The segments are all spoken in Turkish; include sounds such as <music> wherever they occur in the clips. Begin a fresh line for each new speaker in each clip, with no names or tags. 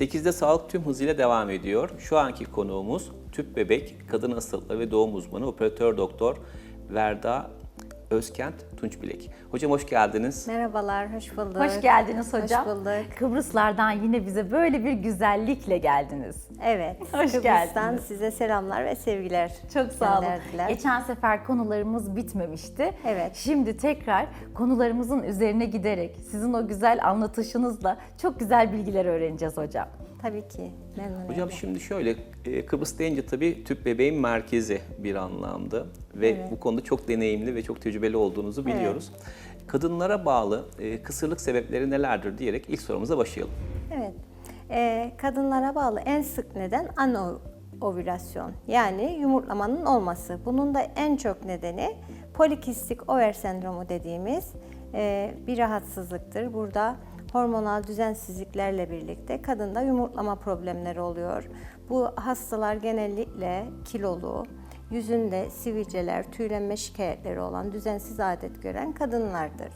8'de sağlık tüm hızıyla devam ediyor. Şu anki konuğumuz tüp bebek, kadın hastalıkları ve doğum uzmanı operatör doktor Verda Özkent Tunç Bilek. Hocam hoş geldiniz.
Merhabalar, hoş bulduk.
Hoş geldiniz hocam.
Hoş bulduk.
Kıbrıslardan yine bize böyle bir güzellikle geldiniz.
Evet,
Hoş
Kıbrıs'tan
geldiniz.
size selamlar ve sevgiler
Çok sağ olun. Geçen sefer konularımız bitmemişti.
Evet.
Şimdi tekrar konularımızın üzerine giderek sizin o güzel anlatışınızla çok güzel bilgiler öğreneceğiz hocam.
Tabii ki, memnuniyetle.
Hocam şimdi şöyle, e, Kıbrıs deyince tabii tüp bebeğin merkezi bir anlamda ve bu konuda çok deneyimli ve çok tecrübeli olduğunuzu biliyoruz. Kadınlara bağlı e, kısırlık sebepleri nelerdir diyerek ilk sorumuza başlayalım.
Evet, Ee, kadınlara bağlı en sık neden anovülasyon yani yumurtlamanın olması. Bunun da en çok nedeni polikistik over sendromu dediğimiz e, bir rahatsızlıktır. Burada hormonal düzensizliklerle birlikte kadında yumurtlama problemleri oluyor. Bu hastalar genellikle kilolu, yüzünde sivilceler, tüylenme şikayetleri olan, düzensiz adet gören kadınlardır.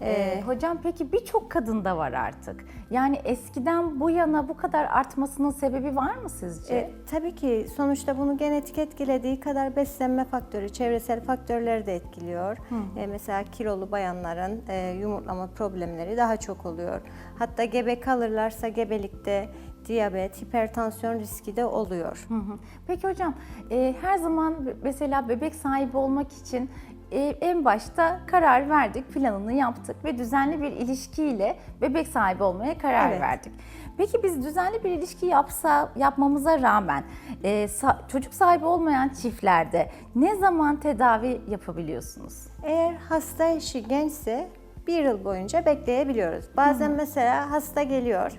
Ee, hocam peki birçok kadında var artık. Yani eskiden bu yana bu kadar artmasının sebebi var mı sizce?
E, tabii ki sonuçta bunu genetik etkilediği kadar beslenme faktörü, çevresel faktörleri de etkiliyor. E, mesela kilolu bayanların e, yumurtlama problemleri daha çok oluyor. Hatta gebe kalırlarsa gebelikte diyabet, hipertansiyon riski de oluyor.
Hı hı. Peki hocam e, her zaman mesela bebek sahibi olmak için en başta karar verdik, planını yaptık ve düzenli bir ilişkiyle bebek sahibi olmaya karar
Evet.
verdik. Peki biz düzenli bir ilişki yapsa yapmamıza rağmen e, sa- çocuk sahibi olmayan çiftlerde ne zaman tedavi yapabiliyorsunuz?
Eğer hasta eşi gençse bir yıl boyunca bekleyebiliyoruz. Bazen mesela hasta geliyor,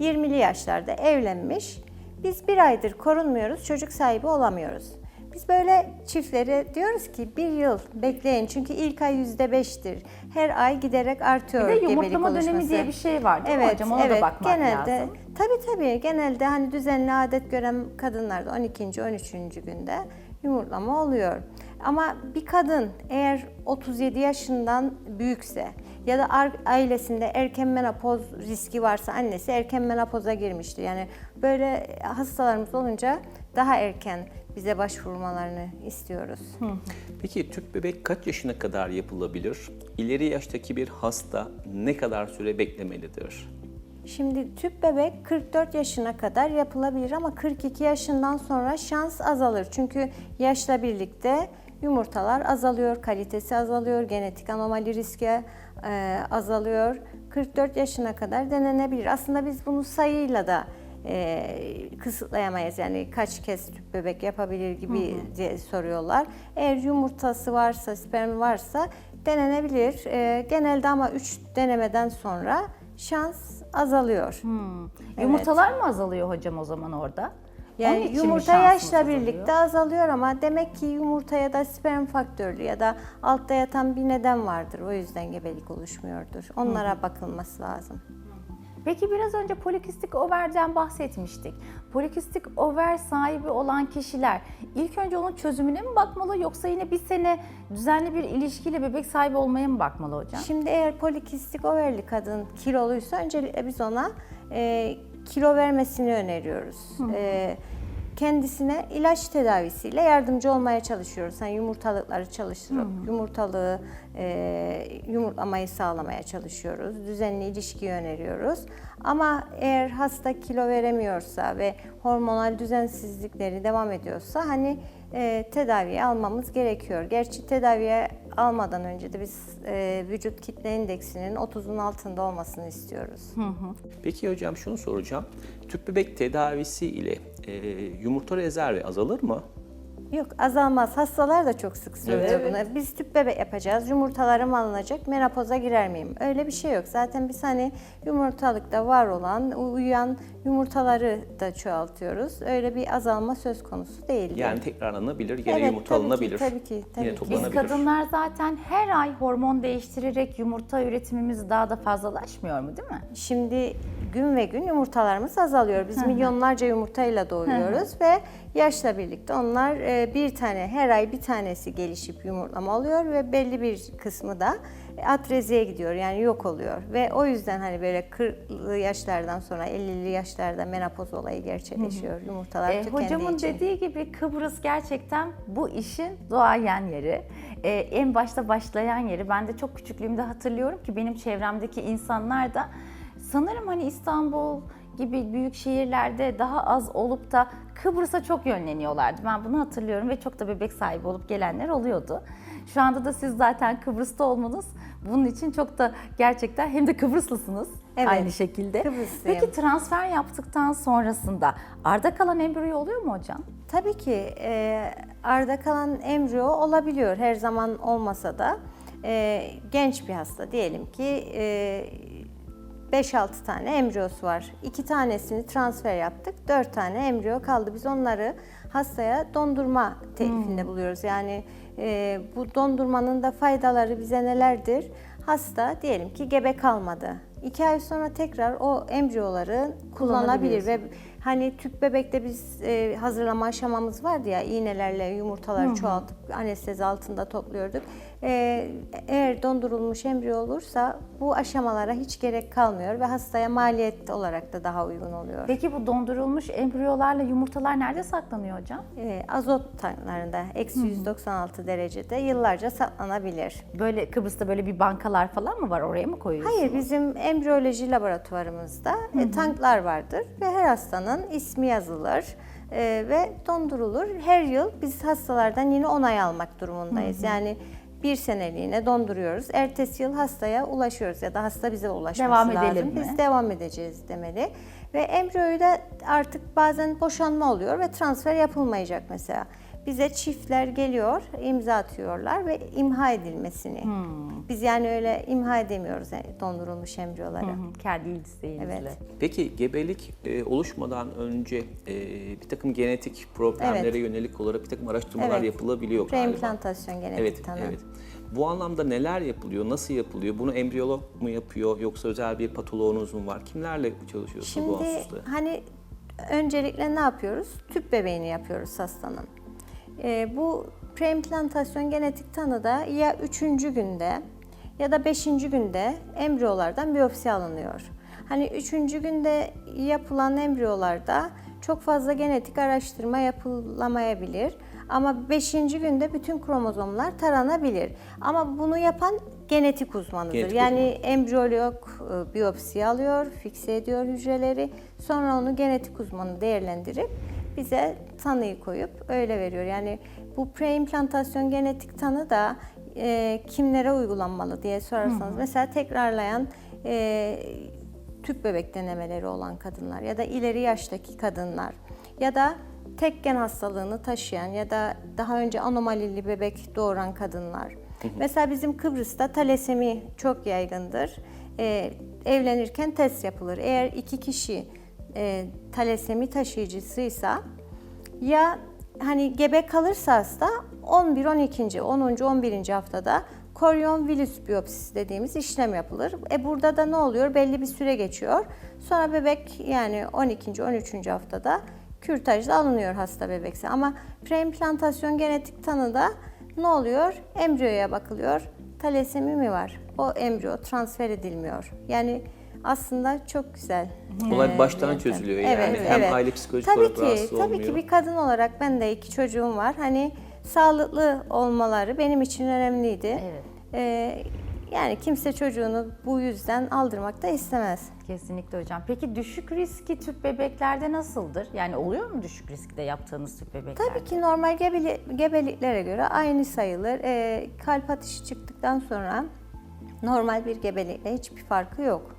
20'li yaşlarda evlenmiş, biz bir aydır korunmuyoruz, çocuk sahibi olamıyoruz. Biz böyle çiftlere diyoruz ki bir yıl bekleyin çünkü ilk ay yüzde beştir. Her ay giderek artıyor
Bir de
gebelik
yumurtlama dönemi
oluşması.
diye bir şey var değil mi
evet,
hocam? Ona
evet,
da bakmak
genelde,
lazım.
Tabii tabii genelde hani düzenli adet gören kadınlarda 12. 13. günde yumurtlama oluyor. Ama bir kadın eğer 37 yaşından büyükse ya da ar- ailesinde erken menopoz riski varsa annesi erken menopoza girmiştir. Yani böyle hastalarımız olunca daha erken bize başvurmalarını istiyoruz.
Peki tüp bebek kaç yaşına kadar yapılabilir? İleri yaştaki bir hasta ne kadar süre beklemelidir?
Şimdi tüp bebek 44 yaşına kadar yapılabilir ama 42 yaşından sonra şans azalır. Çünkü yaşla birlikte yumurtalar azalıyor, kalitesi azalıyor, genetik anomali riski e, azalıyor. 44 yaşına kadar denenebilir. Aslında biz bunu sayıyla da e, kısıtlayamayız. Yani kaç kez tüp bebek yapabilir gibi diye soruyorlar. Eğer yumurtası varsa, sperm varsa denenebilir. E, genelde ama 3 denemeden sonra şans azalıyor. Evet.
Yumurtalar mı azalıyor hocam o zaman orada?
Yani yumurta yaşla
azalıyor?
birlikte azalıyor ama demek ki yumurtaya da sperm faktörlü ya da altta yatan bir neden vardır. O yüzden gebelik oluşmuyordur. Onlara bakılması lazım.
Peki biraz önce polikistik overden bahsetmiştik. Polikistik over sahibi olan kişiler ilk önce onun çözümüne mi bakmalı yoksa yine bir sene düzenli bir ilişkiyle bebek sahibi olmaya mı bakmalı hocam?
Şimdi eğer polikistik overli kadın kiloluysa öncelikle biz ona e, kilo vermesini öneriyoruz. E, kendisine ilaç tedavisiyle yardımcı olmaya çalışıyoruz. Yani yumurtalıkları çalıştırıp yumurtalığı e, yumurtlamayı sağlamaya çalışıyoruz. Düzenli ilişkiyi öneriyoruz. Ama eğer hasta kilo veremiyorsa ve hormonal düzensizlikleri devam ediyorsa hani e, tedaviye almamız gerekiyor. Gerçi tedaviye almadan önce de biz e, vücut kitle indeksinin 30'un altında olmasını istiyoruz.
Peki hocam şunu soracağım. Tüp bebek tedavisi ile e, yumurta rezervi azalır mı?
Yok azalmaz. Hastalar da çok sık söylüyor
Evet.
bunu. Biz tüp bebek yapacağız. Yumurtalarım alınacak. Menopoza girer miyim? Öyle bir şey yok. Zaten biz hani yumurtalıkta var olan, uyuyan yumurtaları da çoğaltıyoruz. Öyle bir azalma söz konusu değil.
Yani tekrarlanabilir, gene
Evet,
yumurta
tabii ki,
alınabilir.
tabii ki, tabii
Yine
ki.
Biz
toplanabilir.
kadınlar zaten her ay hormon değiştirerek yumurta üretimimiz daha da fazlalaşmıyor mu değil mi?
Şimdi gün ve gün yumurtalarımız azalıyor. Biz milyonlarca yumurtayla doğuyoruz ve yaşla birlikte onlar e, e, bir tane her ay bir tanesi gelişip yumurtlama oluyor ve belli bir kısmı da atreziye gidiyor yani yok oluyor ve o yüzden hani böyle 40'lı yaşlardan sonra 50'li yaşlarda menopoz olayı gerçekleşiyor yumurtalar
E,
tükendiği
hocamın
için.
dediği gibi Kıbrıs gerçekten bu işin doğayan yeri. E, en başta başlayan yeri. Ben de çok küçüklüğümde hatırlıyorum ki benim çevremdeki insanlar da sanırım hani İstanbul gibi büyük şehirlerde daha az olup da Kıbrıs'a çok yönleniyorlardı. Ben bunu hatırlıyorum ve çok da bebek sahibi olup gelenler oluyordu. Şu anda da siz zaten Kıbrıs'ta olmanız bunun için çok da gerçekten hem de Kıbrıslısınız
Evet,
aynı şekilde.
Kıbrıslıyım.
Peki transfer yaptıktan sonrasında arda kalan embriyo oluyor mu hocam?
Tabii ki e, arda kalan embriyo olabiliyor her zaman olmasa da E, genç bir hasta diyelim ki e, 5-6 tane embriyosu var. 2 tanesini transfer yaptık. 4 tane embriyo kaldı. Biz onları hastaya dondurma teklifinde buluyoruz. Yani e, bu dondurmanın da faydaları bize nelerdir? Hasta diyelim ki gebe kalmadı. 2 ay sonra tekrar o embriyoları kullanabilir ve hani tüp bebekte biz e, hazırlama aşamamız vardı ya iğnelerle yumurtaları çoğaltıp anestezi altında topluyorduk. E, eğer dondurulmuş embriyo olursa bu aşamalara hiç gerek kalmıyor ve hastaya maliyet olarak da daha uygun oluyor.
Peki bu dondurulmuş embriyolarla yumurtalar nerede saklanıyor hocam?
E, azot tanklarında eksi 196 derecede yıllarca saklanabilir.
Böyle Kıbrıs'ta böyle bir bankalar falan mı var? Oraya mı koyuyorsunuz?
Hayır bizim embriyoloji laboratuvarımızda e, tanklar vardır ve her hastanın ismi yazılır e, ve dondurulur. Her yıl biz hastalardan yine onay almak durumundayız. Yani bir seneliğine donduruyoruz. Ertesi yıl hastaya ulaşıyoruz ya da hasta bize ulaşması
Devam
lazım.
edelim mi?
Biz devam edeceğiz demeli. Ve embriyoyu da artık bazen boşanma oluyor ve transfer yapılmayacak mesela. Bize çiftler geliyor, imza atıyorlar ve imha edilmesini.
Hmm.
Biz yani öyle imha edemiyoruz yani dondurulmuş embriyoları.
Hı hı, Kendi isteğinizle.
Evet.
Peki gebelik e, oluşmadan önce e, bir takım genetik problemlere
Evet.
yönelik olarak bir takım araştırmalar
Evet.
yapılabiliyor galiba.
Preimplantasyon genetik
Evet,
tanı.
evet. Bu anlamda neler yapılıyor, nasıl yapılıyor? Bunu embriyolog mu yapıyor yoksa özel bir patoloğunuz mu var? Kimlerle çalışıyorsunuz bu
Şimdi
hususta?
hani öncelikle ne yapıyoruz? Tüp bebeğini yapıyoruz hastanın. Ee, bu preimplantasyon genetik tanıda ya üçüncü günde ya da beşinci günde embriyolardan biyopsi alınıyor. Hani üçüncü günde yapılan embriyolarda çok fazla genetik araştırma yapılamayabilir. Ama 5. günde bütün kromozomlar taranabilir. Ama bunu yapan genetik uzmanıdır.
Genetik
yani embriyolog e, biyopsi alıyor, fikse ediyor hücreleri. Sonra onu genetik uzmanı değerlendirip bize tanıyı koyup öyle veriyor. Yani bu preimplantasyon genetik tanı da e, kimlere uygulanmalı diye sorarsanız mesela tekrarlayan e, tüp bebek denemeleri olan kadınlar ya da ileri yaştaki kadınlar ya da tek gen hastalığını taşıyan ya da daha önce anomalili bebek doğuran kadınlar. Mesela bizim Kıbrıs'ta talasemi çok yaygındır. Ee, evlenirken test yapılır. Eğer iki kişi e, talasemi taşıyıcısıysa ya hani gebe kalırsa hasta 11 12. 10. 11. haftada koryon virüs biyopsisi dediğimiz işlem yapılır. E burada da ne oluyor? Belli bir süre geçiyor. Sonra bebek yani 12. 13. haftada kürtajla alınıyor hasta bebekse. Ama preimplantasyon genetik tanıda ne oluyor? Embriyoya bakılıyor. Talasemi mi var? O embriyo transfer edilmiyor. Yani aslında çok güzel.
Olay
Ee,
baştan çözülüyor yani. Hem aile psikolojik
tabii
olarak
ki,
rahatsız
Tabii
olmuyor.
ki bir kadın olarak ben de iki çocuğum var. Hani sağlıklı olmaları benim için önemliydi.
Evet.
Ee, yani kimse çocuğunu bu yüzden aldırmak da istemez.
Kesinlikle hocam. Peki düşük riski tüp bebeklerde nasıldır? Yani oluyor mu düşük riskte yaptığınız tüp bebeklerde?
Tabii ki normal gebeli- gebeliklere göre aynı sayılır. Ee, kalp atışı çıktıktan sonra normal bir gebelikle hiçbir farkı yok.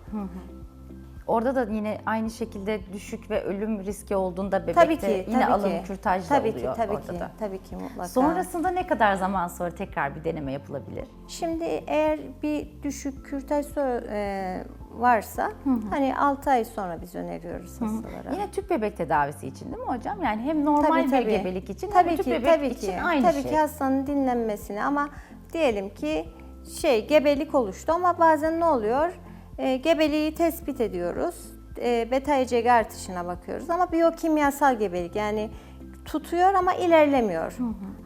Orada da yine aynı şekilde düşük ve ölüm riski olduğunda bebekte
Tabii ki,
yine
tabii
alım
ki.
kürtajla
tabii
oluyor
ki, tabii
orada
ki,
da.
tabii ki mutlaka.
Sonrasında ne kadar zaman sonra tekrar bir deneme yapılabilir?
Şimdi eğer bir düşük kürtaj e, varsa hani 6 ay sonra biz öneriyoruz hastalara.
Yine tüp bebek tedavisi için değil mi hocam? Yani hem normal
Tabii,
bir
tabii.
gebelik için
tabii
hem de tüp
ki,
bebek
tabii
için
ki.
aynı
tabii
şey.
ki hastanın dinlenmesini ama diyelim ki şey gebelik oluştu ama bazen ne oluyor? E, gebeliği tespit ediyoruz. E, beta ECG artışına bakıyoruz ama biyokimyasal gebelik yani tutuyor ama ilerlemiyor.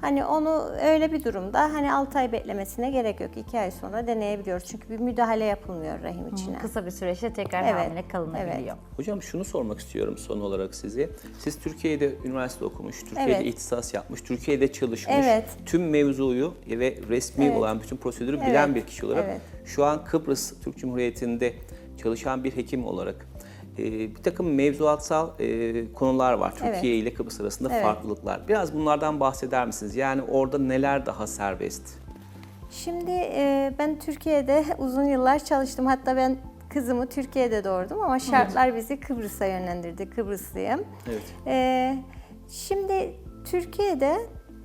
Hani onu öyle bir durumda hani 6 ay beklemesine gerek yok. 2 ay sonra deneyebiliyoruz. Çünkü bir müdahale yapılmıyor rahim içine.
Kısa bir süreçte tekrar
Evet,
hamile kalınabiliyor.
Hocam şunu sormak istiyorum son olarak size. Siz Türkiye'de üniversite okumuş, Türkiye'de
Evet.
ihtisas yapmış, Türkiye'de çalışmış,
Evet.
tüm mevzuyu ve resmi
Evet.
olan bütün prosedürü bilen
Evet,
bir kişi olarak
evet.
şu an Kıbrıs Türk Cumhuriyeti'nde çalışan bir hekim olarak e, bir takım mevzuatsal e, konular var. Türkiye ile Kıbrıs arasında
Evet.
farklılıklar. Biraz bunlardan bahseder misiniz? Yani orada neler daha serbest?
Şimdi e, ben Türkiye'de <laughs> uzun yıllar çalıştım. Hatta ben kızımı Türkiye'de doğurdum ama şartlar bizi Kıbrıs'a yönlendirdi. Kıbrıslıyım.
Evet.
E, şimdi Türkiye'de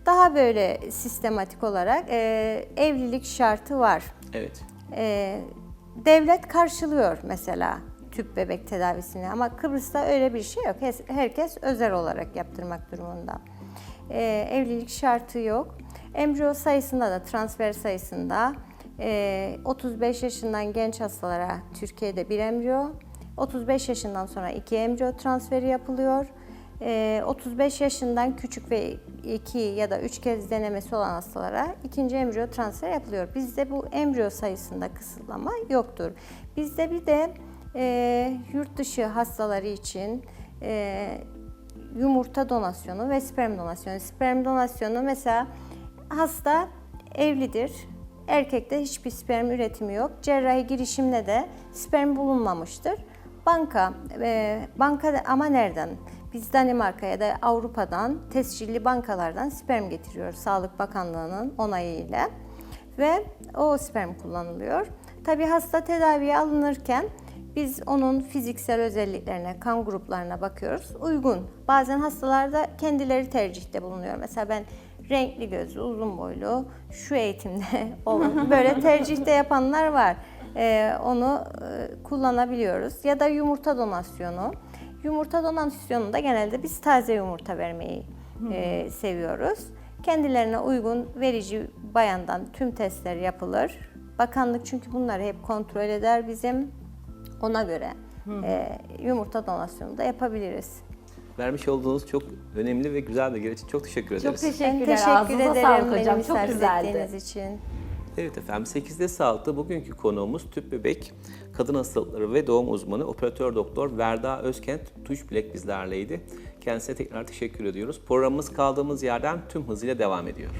daha böyle sistematik olarak e, evlilik şartı var.
Evet.
E, devlet karşılıyor mesela tüp bebek tedavisini ama Kıbrıs'ta öyle bir şey yok. Herkes özel olarak yaptırmak durumunda. E, evlilik şartı yok. Embriyo sayısında da transfer sayısında e, 35 yaşından genç hastalara Türkiye'de bir embriyo, 35 yaşından sonra iki embriyo transferi yapılıyor. E, 35 yaşından küçük ve 2 ya da 3 kez denemesi olan hastalara ikinci embriyo transferi yapılıyor. Bizde bu embriyo sayısında kısıtlama yoktur. Bizde bir de e, yurt dışı hastaları için e, yumurta donasyonu ve sperm donasyonu. Sperm donasyonu mesela hasta evlidir. Erkekte hiçbir sperm üretimi yok. Cerrahi girişimle de sperm bulunmamıştır. Banka, e, banka ama nereden? Biz Danimarka ya da Avrupa'dan tescilli bankalardan sperm getiriyoruz Sağlık Bakanlığı'nın onayıyla ve o sperm kullanılıyor. Tabii hasta tedaviye alınırken biz onun fiziksel özelliklerine, kan gruplarına bakıyoruz. Uygun. Bazen hastalarda kendileri tercihte bulunuyor. Mesela ben renkli gözlü, uzun boylu, şu eğitimde <laughs> olan böyle tercihte yapanlar var. Ee, onu e, kullanabiliyoruz. Ya da yumurta donasyonu. Yumurta donasyonunda genelde biz taze yumurta vermeyi e, seviyoruz. Kendilerine uygun verici bayandan tüm testler yapılır. Bakanlık çünkü bunları hep kontrol eder bizim. Ona göre e, yumurta donasyonu da yapabiliriz.
Vermiş olduğunuz çok önemli ve güzel bilgiler için çok teşekkür
Çok
ederiz.
Ben
teşekkürler.
teşekkür
Ağzınıza
ederim
sağlık
beni
hocam. Çok
misafir
güzeldi.
ettiğiniz için.
Evet efendim 8'de Sağlık'ta bugünkü konuğumuz tüp bebek, kadın hastalıkları ve doğum uzmanı operatör doktor Verda Özkent Tuş Bilek bizlerleydi. Kendisine tekrar teşekkür ediyoruz. Programımız kaldığımız yerden tüm hızıyla devam ediyor.